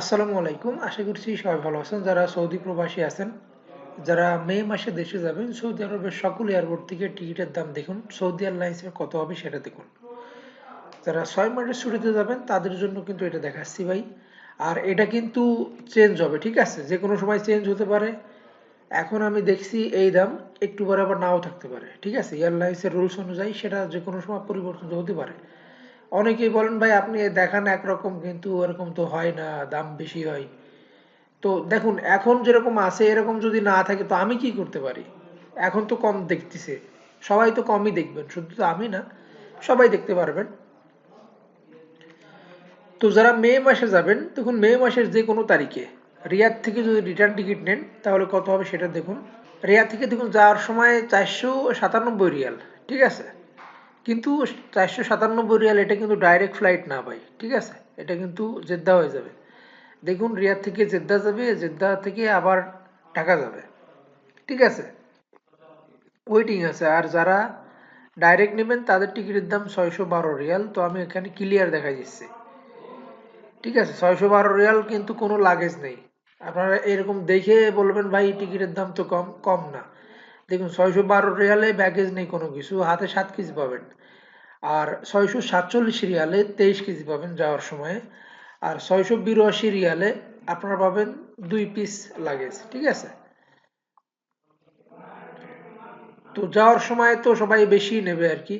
আসসালামু আলাইকুম। আশা করছি সবাই ভালো আছেন। যারা সৌদি প্রবাসী আছেন, যারা মে মাসে দেশে যাবেন, সৌদি আরবের সকল এয়ারপোর্ট থেকে টিকিটের দাম দেখুন। সৌদি এয়ারলাইন্সের কত হবে সেটা দেখুন। যারা ছয় মাসের ছুটিতে যাবেন, তাদের জন্য কিন্তু এটা দেখাচ্ছি ভাই। আর এটা কিন্তু চেঞ্জ হবে, ঠিক আছে? যে কোনো সময় চেঞ্জ হতে পারে। এখন আমি দেখছি এই দাম, একটু পরে আবার নাও থাকতে পারে, ঠিক আছে? এয়ারলাইন্সের রুলস অনুযায়ী সেটা যে কোনো সময় পরিবর্তন হতে পারে। অনেকেই বলেন, ভাই, আপনি দেখান একরকম, কিন্তু এরকম তো হয় না, দাম বেশি হয়। তো দেখুন, এখন যেরকম আছে, এরকম যদি না থাকে, তো আমি কি করতে পারি? এখন তো কম দেখতেছে। সবাই তো কমই দেখবেন, শুধু তো আমি না, সবাই দেখতে পারবেন। তো যারা মে মাসে যাবেন, দেখুন, মে মাসের যে কোনো তারিখে রিয়াদ থেকে যদি রিটার্ন টিকিট নেন, তাহলে কত হবে সেটা দেখুন। রিয়াদ থেকে দেখুন, যাওয়ার সময় চারশো সাতানব্বই রিয়াল, ঠিক আছে? কিন্তু চারশো সাতানব্বই রিয়াল, এটা কিন্তু ডাইরেক্ট ফ্লাইট না ভাই, ঠিক আছে? এটা কিন্তু জেদ্দা হয়ে যাবে। দেখুন, রিয়াদ থেকে জেদ্দা যাবে, জেদ্দা থেকে আবার ঢাকা যাবে, ঠিক আছে? ওয়েটিং আছে। আর যারা ডাইরেক্ট নেবেন, তাদের টিকিটের দাম ছয়শো বারো রিয়াল। তো আমি এখানে ক্লিয়ার দেখা দিচ্ছি। ঠিক আছে? ছয়শো বারো রিয়াল কিন্তু কোনো লাগেজ নেই। আপনারা এরকম দেখে বলবেন, ভাই, টিকিটের দাম তো কম কম না। দেখুন, ছয়শো বারো রিয়ালে ব্যাগেজ নেই কোনো কিছু, হাতে সাত কেজি পাবেন। আর ছয়শো সাতচল্লিশ রিয়ালে তেইশ কেজি পাবেন যাওয়ার সময়। আর ছয়শো বিরাশি রিয়ালে আপনারা পাবেন দুই পিস লাগেজ ঠিক আছে? তো যাওয়ার সময় তো সবাই বেশি নেবে আর কি।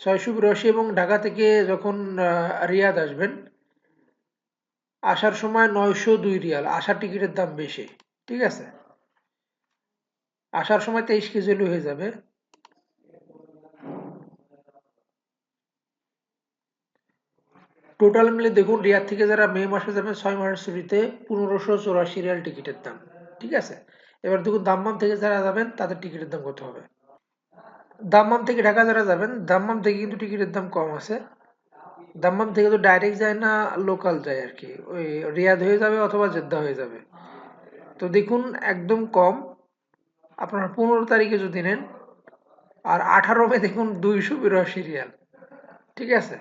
ছয়শো বিরাশি এবং ঢাকা থেকে যখন রিয়াদ আসবেন আসার সময় নয়শো দুই রিয়াল। আসার টিকিটের দাম বেশি, ঠিক আছে? আসার সময় তেইশ কেজি হয়ে যাবে। টোটাল মিলে দেখুন, রিয়াদ থেকে যারা মে মাসে যাবেন, ছয় মাসের ছুটিতে পনেরোশো চৌরাশি রিয়াল টিকিটের দাম, ঠিক আছে? এবার দেখুন, দাম্মাম থেকে যারা যাবেন, তাদের টিকিটের দাম কত হবে? দাম্মাম থেকে ঢাকা যারা যাবেন, দাম্মাম থেকে কিন্তু টিকিটের দাম কম আছে। দাম্মাম থেকে তো ডাইরেক্ট যায় না লোকাল যায় আর কি। ওই রিয়াদ হয়ে যাবে অথবা জেদ্দা হয়ে যাবে। তো দেখুন, একদম কম। আপনার পনেরো তারিখে যদি নেন, আর আঠারো মে দেখুন দুইশো বিরাশি রিয়াল। ঠিক আছে?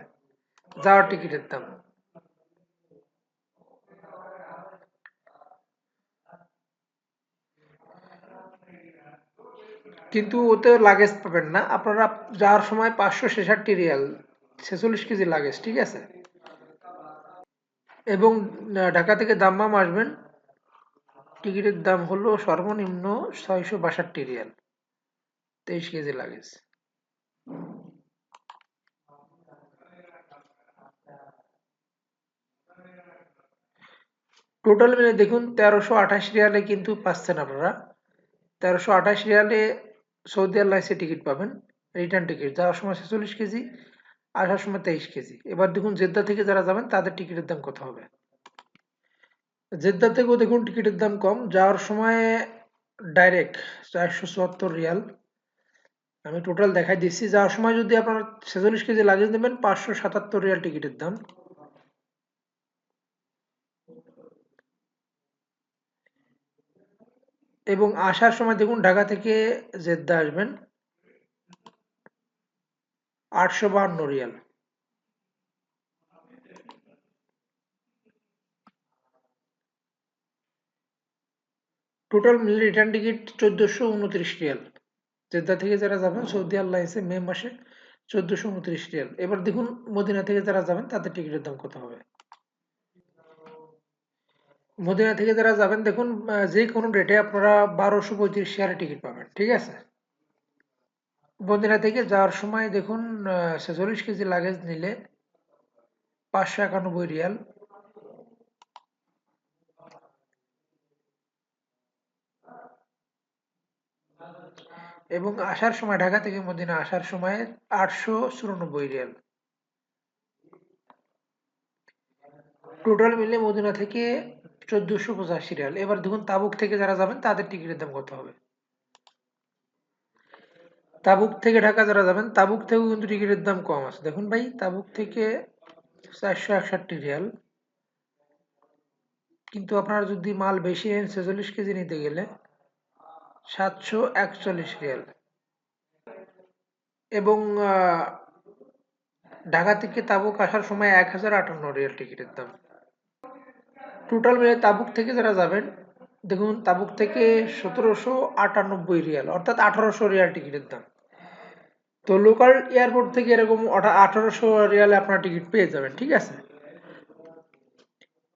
যাওয়ার টিকিটের দাম। কিন্তু ওতে লাগেজ পাবেন না। আপনারা যাওয়ার সময় পাঁচশো ছেষট্টি রিয়াল ছেচল্লিশ কেজি লাগেজ, ঠিক আছে? এবং ঢাকা থেকে দাম্মাম আসবেন। টিকিটের দাম হলো সর্বনিম্ন ছয়শো বাষট্টি রিয়াল, তেইশ কেজি লাগেজ। টোটাল মিলে দেখুন, তেরোশো আঠাশ রিয়ালে কিন্তু পাচ্ছেন আপনারা। তেরোশো আঠাশ রিয়ালে সৌদি এয়ারলাইন্সে টিকিট পাবেন, রিটার্ন টিকিট। যাওয়ার সময় ছেচল্লিশ কেজি আসার সময় তেইশ কেজি। এবার দেখুন জেদ্দা থেকে যারা যাবেন, তাদের টিকিটের দাম কত হবে? জেদ্দা থেকেও দেখুন টিকিটের দাম কম। যাওয়ার সময় ডাইরেক্ট চারশো চুয়াত্তর রিয়াল। আমি টোটাল দেখাই দিচ্ছি। যাওয়ার সময় যদি আপনার ছেচল্লিশ কেজি লাগেজ নেবেন, পাঁচশো সাতাত্তর রিয়াল টিকিটের দাম। এবং আসার সময় দেখুন ঢাকা থেকে জেদ্দা আসবেন। আটশো বাহান্ন রিয়াল। টোটাল রিটার্ন টিকিট চোদ্দোশো উনত্রিশ রিয়াল। জেদ্দা থেকে যারা যাবেন, সৌদি এয়ারলাইন্সে মে মাসে চোদ্দোশো উনত্রিশ রিয়াল। এবার দেখুন মদিনা থেকে যারা যাবেন, তাদের টিকিটের দাম কত হবে। মদিনা থেকে যারা যাবেন, দেখুন যে কোনো ডেটে আপনারা বারোশো পঁয়ত্রিশ শেয়ারে টিকিট পাবেন। ঠিক আছে? মদিনা থেকে যাওয়ার সময় দেখুন ছেচল্লিশ কেজি লাগেজ নিলে পাঁচশো একানব্বই রিয়াল। এবং আসার সময়, ঢাকা থেকে মদিনা আসার সময় আটশো চুরানব্বই রিয়াল। টোটাল মিলে মদিনা থেকে চোদ্দশো পঁচাশি রিয়াল। এবার দেখুন, তাবুক থেকে যারা যাবেন, তাদের টিকিটের দাম কত হবে? তাবুক থেকে ঢাকা যারা যাবেন, তাবুক থেকেও কিন্তু টিকিটের দাম কম আছে। দেখুন ভাই, তাবুক থেকে চারশো একষট্টি রিয়াল। কিন্তু আপনারা যদি মাল বেশি নেন, ছেচল্লিশ কেজি নিতে গেলে সাতশো একচল্লিশ রিয়াল। এবং ঢাকা থেকে তাবুক আসার সময় এক হাজার আটান্ন রিয়াল টিকিটের দাম। টোটাল মিলে তাবুক থেকে যারা যাবেন দেখুন, তাবুক থেকে সতেরোশো আটানব্বই রিয়াল, অর্থাৎ আঠারোশো রিয়াল টিকিটের দাম। তো লোকাল এয়ারপোর্ট থেকে এরকম আঠারোশো রিয়ালে আপনার টিকিট পেয়ে যাবেন, ঠিক আছে?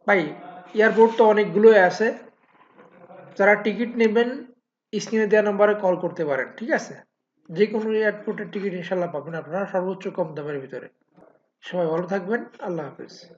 ভাই, এয়ারপোর্ট তো অনেকগুলোই আছে। যারা টিকিট নেবেন, স্ক্রিনে দেওয়া নাম্বারে কল করতে পারেন, ঠিক আছে? যে কোনো এয়ারপোর্টের টিকিট ইনশাল্লাহ পাবেন আপনারা সর্বোচ্চ কম দামের ভিতরে। সবাই ভালো থাকবেন, আল্লাহ হাফিজ।